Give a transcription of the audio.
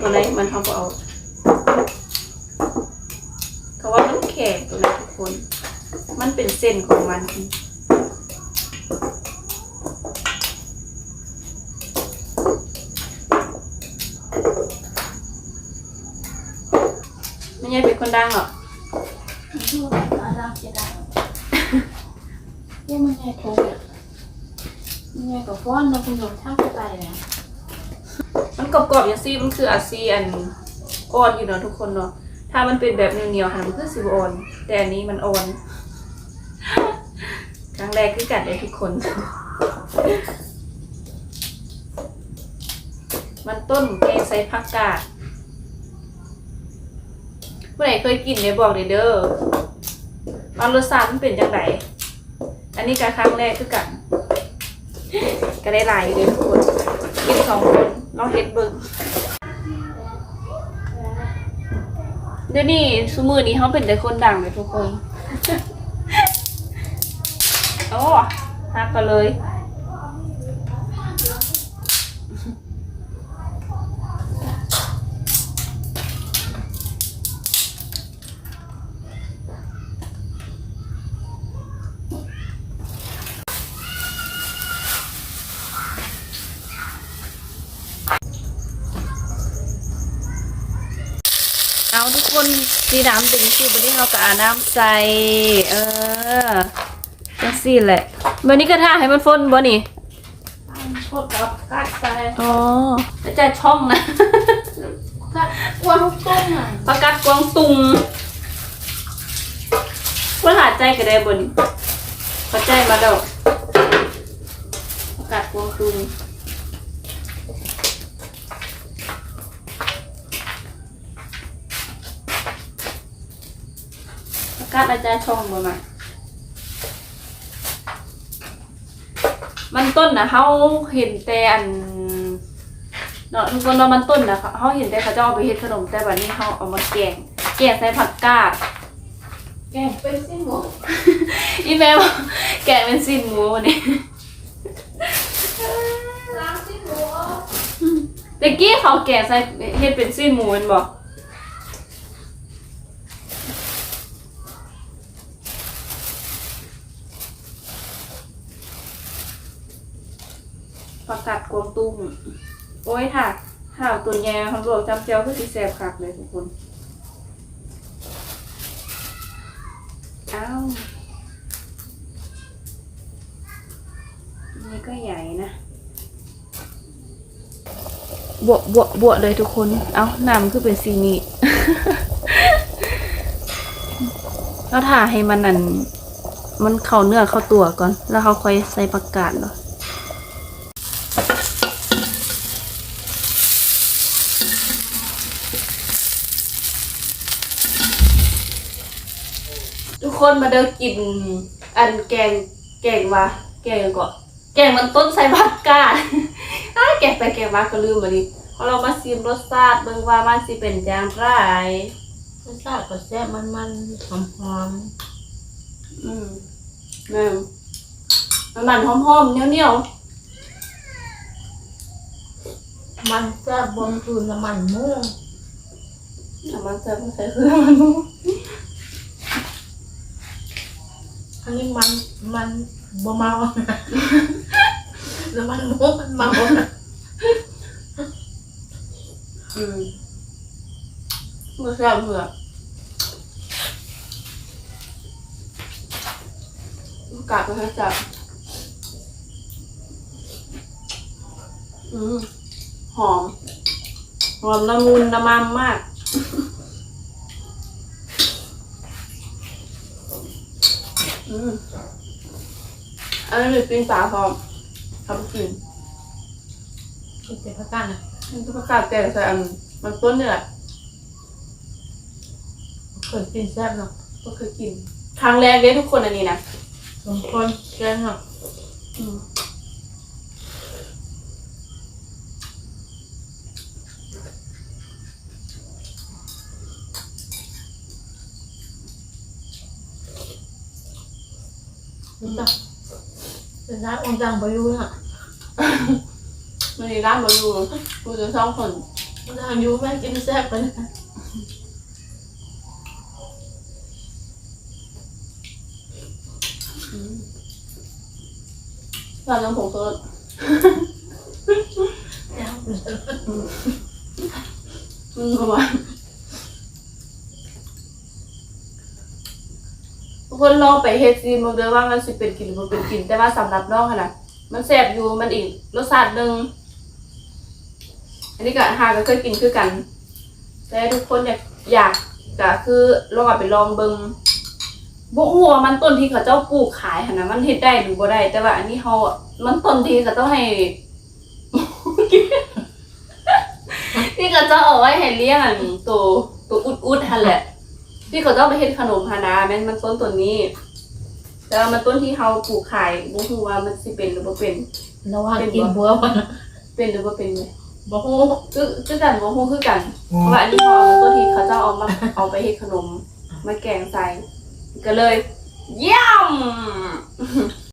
ตัวไหนมันเขาก็เอา เขาว่ามันแข็งตัวไหนทุกคน มันเป็นเส้นของมันไม่ใช่เป็นคนดังหรอกดูอารักจะได้ยังมันใหญ่โตอะมันใหญ่กว่าฟ้อนเราคุณโยมทักไปเนี่ย มันกรอบๆอย่างซี่มันคืออาซีอันอ่อนอยู่เนาะทุกคนเนาะถ้ามันเป็นแบบเหนียวๆค่ะมันคือสิบอ่อน แต่อันนี้มันอ่อนครั้งแรกคือกัดได้ทุกคน มันต้นแกงใส่ผักกาดเมื่อไหร่เคยกินเนี่ยบอกเลยเด้อว่ารสชาติมันเป็นจังไงอันนี้การครั้งแรกคือกัน ก็ได้หลายอยู่เลยทุกคน กินสองคน ลองเฮ็ดเบิ่งเดี๋ยวนี้ซูมือนี้เขาเป็นแต่คนดังเลยทุกคน โอ้ฮักกันเลย เอาทุกคนสีน้ำถึงสิวันนี้เราก็อาน้ำใส่เออจังสี่แหละวันนี้ก็ท่าให้มันฟนบ่นี่พวกกับกัดไปอ๋อแล้วจะช่องนะกัดกวนทุกต้นอะประกาศกวางตุงว่าหาใจก็ได้บนเข้าใจมาแล้วประกาศกวางตุงประกาศอาจารย์ช่องบ่มามันต้นนะเขาเห็นแต่อันเนาะทุกคนเนาะมันต้นนะเขาเขาเห็นแต่เขาจะเอาไปเฮ็ดขนมแต่บัดนี้เขาเอามาแกงแกงใส่ผักกาดแกงเป็นสิ้นหมูอีแม่บอกแกงเป็นสิ้นหมูวันนี้ล้างสิ้นหมูเด็กกี้เขาแกงใส่เฮ็ดเป็นสิ้นหมูแมันบอก ผักกาดกวงตุ้งโอ้ยค่ะข้าวตัวแย่ของลวกจำเจียวคือสิแซ่บคักเลยทุกคนอ้าวนี่ก็ใหญ่นะบวบวบวเลยทุกคน เอาน้ำคือเป็นซีนี้แล้วถ่าให้มันนั่น มันเข้าเนื้อเข้าตัวก่อน แล้วเขาค่อยใส่ผักกาดเนาะ ทุกคนมาเดินกิน อันแกงแกงวะแกงก่อนแกงมันต้นใส่ผักกาดอ้ายแกงไปแกงมาก็ลืมมาดิพอเรามาชิมรสชาติเบิ่งว่ามันสิเป็นอย่างไรรสชาติก็แซ่บมันมันหอมหอมอืมแม่นมันมันหอมๆเหนียวมันแซ่บบนคืนน้ำมันหมูๆน้ำมันใส่ใส่คือน้ำมันหมู อันนี้มันมันบ่เมาน้ำมันหมูมันเมาอืมมือแซ่บเผือกกาดไปให้จับอืมหอม หอมละมุนละมัมมาก อืมอันนี้เป็นปิ้งปลาพร้อมทำกินกินแต่พักกันอะมันก็ประกาศแต่ใส่อันมันต้นเนี่ยแหละเคยกินแซ่บเนาะก็เคยกิน ครั้งแรกเลยทุกคนอันนี้นะสมคนแกงเนาะอืม รู้จักเป็นร้านองค์จังไปรู้น่ะมันมีร้านมาอยู่กูจะสองคนทางยูแม่กินแซ่บเลยนะตอนนั้นผมก็อืมประมาณทุก คนลองไปเฮ็ดซีมาดูว่ามันสิเป็นกลิ่นหรือบ่เป็นกลิ่นแต่ว่าสำหรับน้องค่ะนะมันแซ่บอยู่มันอีกรสชาติหนึ่งอันนี้ก็หาก็เคยกินคือกัน แต่ทุกคนอยากอยากก็คือลองเอาไปลองเบิงบ่ฮู้ว่ามันต้นที่เขาเจ้าปลูกขายหั่นน่ะมันเฮ็ดได้หรือบ่ได้ แต่ว่าอันนี้เฮามันต้นที่เขาเจ้าให้ ที่เขาเจ้าเอาไว้ให้เลี้ยงอันตัวตัวอุดๆหั่นแหละ ที่เขาเจ้าไปเฮ็ดขนมฮานาแม่นมันต้นตัวนี้ แต่ว่ามันต้นที่เฮาปลูกขายบ่ฮู้ว่ามันสิเป็นหรือบ่เป็น ระหว่างกินบัวมันเป็นหรือบ่เป็นเลยบ่ฮู้คือคือกันบ่ฮู้คือกันเพราะว่าอันนี้เขาเอาตัวที่เขาเจ้าเอามาเอาไปเฮ็ดขนม มาแกงใส่ก็เลยเยี่ยม